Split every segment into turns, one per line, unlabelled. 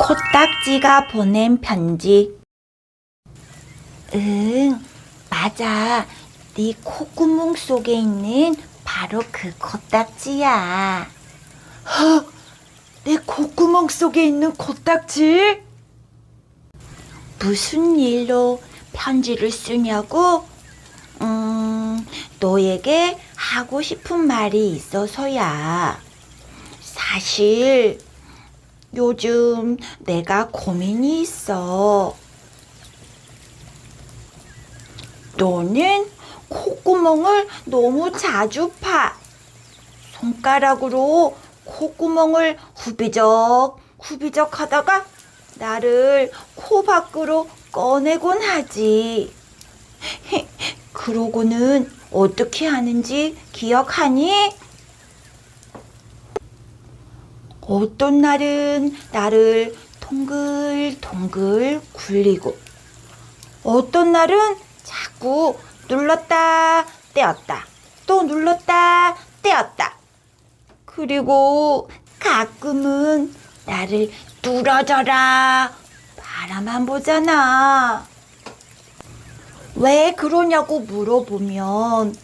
코딱지가 보낸 편지. 응, 맞아. 네 콧구멍 속에 있는 바로 그 코딱지야.
내 콧구멍 속에 있는 코딱지?
무슨 일로 편지를 쓰냐고? 음, 너에게 하고 싶은 말이 있어서야. 사실, 요즘 내가 고민이 있어. 너는 콧구멍을 너무 자주 파. 손가락으로 콧구멍을 후비적, 후비적 하다가 나를 코 밖으로 꺼내곤 하지. 그러고는 어떻게 하는지 기억하니? 어떤 날은 나를 동글동글 굴리고, 어떤 날은 자꾸 눌렀다 떼었다, 또 눌렀다 떼었다. 그리고 가끔은 나를 뚫어져라 바라만 보잖아. 왜 그러냐고 물어보면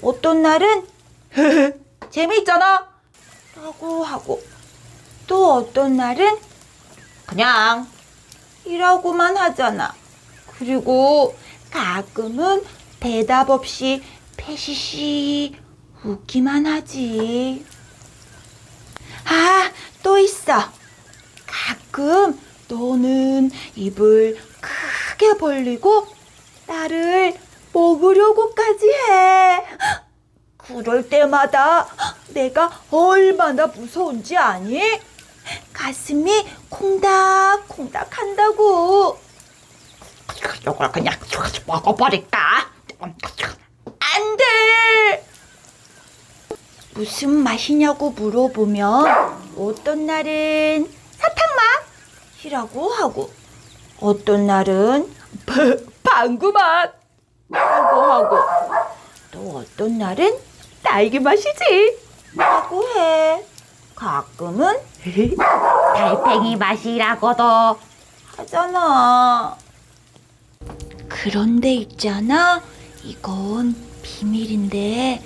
어떤 날은 재미있잖아 라고 하고 또 어떤 날은 그냥 이라고만 하잖아. 그리고 가끔은 대답 없이 패시시 웃기만 하지. 아, 또 있어. 가끔 너는 입을 크게 벌리고 나를 먹으려고까지 해. 그럴 때마다 내가 얼마나 무서운지 아니? 가슴이 콩닥콩닥 한다고.
이걸 그냥 먹어버릴까?
안 돼! 무슨 맛이냐고 물어보면 어떤 날은 사탕 맛이라고 하고 어떤 날은 방구 맛이라고 하고 또 어떤 날은 딸기 맛이지 라고 해. 가끔은 달팽이 맛이라고도 하잖아. 그런데 있잖아. 이건 비밀인데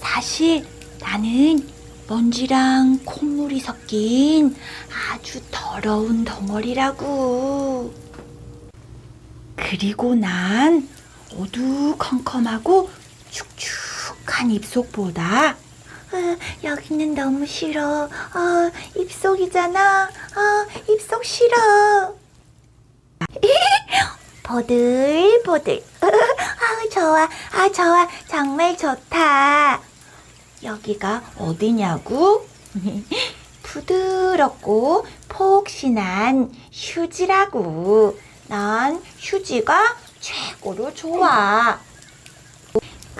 사실 나는 먼지랑 콧물이 섞인 아주 더러운 덩어리라고. 그리고 난 어두컴컴하고 축축한 입속보다 어, 여기는 너무 싫어. 어, 입속이잖아. 어, 입속 싫어. 보들보들. 아, 좋아. 아, 좋아. 정말 좋다. 여기가 어디냐고? 부드럽고 폭신한 휴지라고. 난 휴지가 최고로 좋아.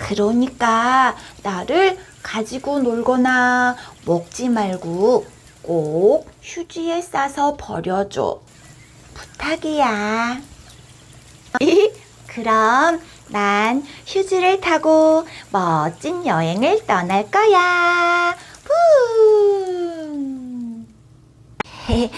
그러니까 나를 가지고 놀거나 먹지 말고 꼭 휴지에 싸서 버려줘. 부탁이야. 그럼 난 휴지를 타고 멋진 여행을 떠날 거야. 후.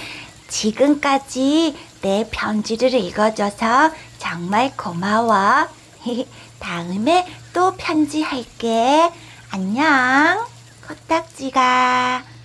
지금까지 내 편지를 읽어줘서 정말 고마워. 다음에 또 편지할게. 안녕. 코딱지가.